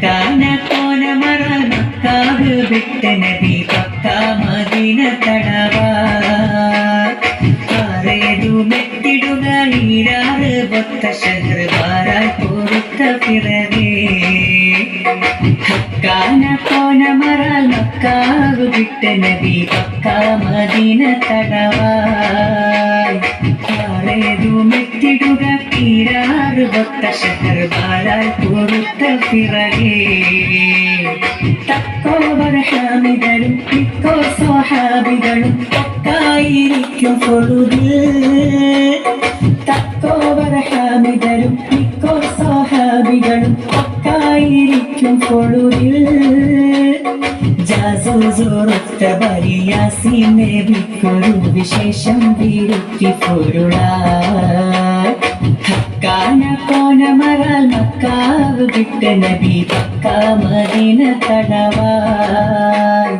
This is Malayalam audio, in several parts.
ഹക്കാന കോനമറ മക്കാവ് വിട്ട് നബി പക്ക മദീന തടവാ ആറേതു മെത്തിടുക ഈരാറ് പൊത്ത ശഹർ വാരാൽ പൊറുത്ത പിറകേ ഹക്കാന കോനമറാൽ മക്കാവ് വിട്ട് നബി പക്ക തീരാറ് പൊത്ത ശഹർ വാരാൽ പൊറുത്ത പിറകേ. തക്കോവർ ഹാമികളും മിക്കോ സ്വഹാബികളും ഒക്കായിരിക്കും പൊഴുതിൽ തക്കോവർ ഹാമികളും മിക്കോ സ്വഹാബികളും ഒക്കായിരിക്കും പൊഴുതിൽ ബരിയാസിനെ വിക്കൊരു വിശേഷം വിരുത്തി പൊരുളായി ഹക്കാന കോനമറാൽ മക്കാവ് വിട്ട നബി പക്ക മദീന തടവായി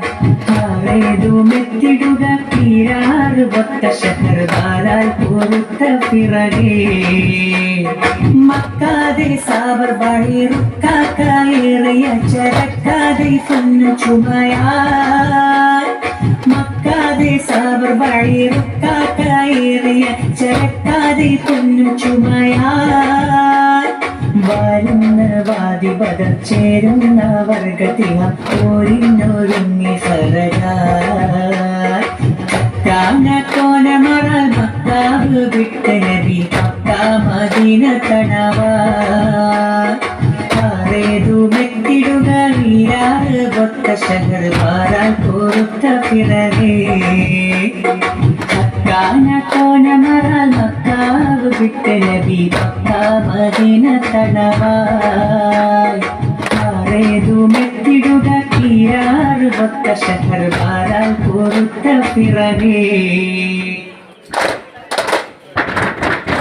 ആറേതു മെത്തിടുക തീരാറ് ഒത്ത ശഹർബാലാൽ പൊറുത്ത പിറകേ. മക്കാതെ സാവർ വഴി റുക്കാക്കായേറിയ ചരക്കാതെ പൊന്നു ചുമയാ മക്കാതെ സാവർ വഴി റുക്കാക്കേറിയ ചരക്കാതെ പൊന്നു ചുമയാൽ വാതി പദ ചേരുന്ന ഫലകായി കാന കോനമറൽ മക്കാവ് മദീന തടവാറേതു മെത്തിടുക വീരാറ് ഒത്ത ശഹർ പാറാൻ പൊറുത്ത പിറകേ കോനമറൽ മക്കാവ് വിട്ട് നബി പക്ക മദീന തടവായി ആറേതു മെത്തിടുക തീരാറ് ഒത്ത ശഹർ വാരാൽ പൊറുത്ത പിറകേ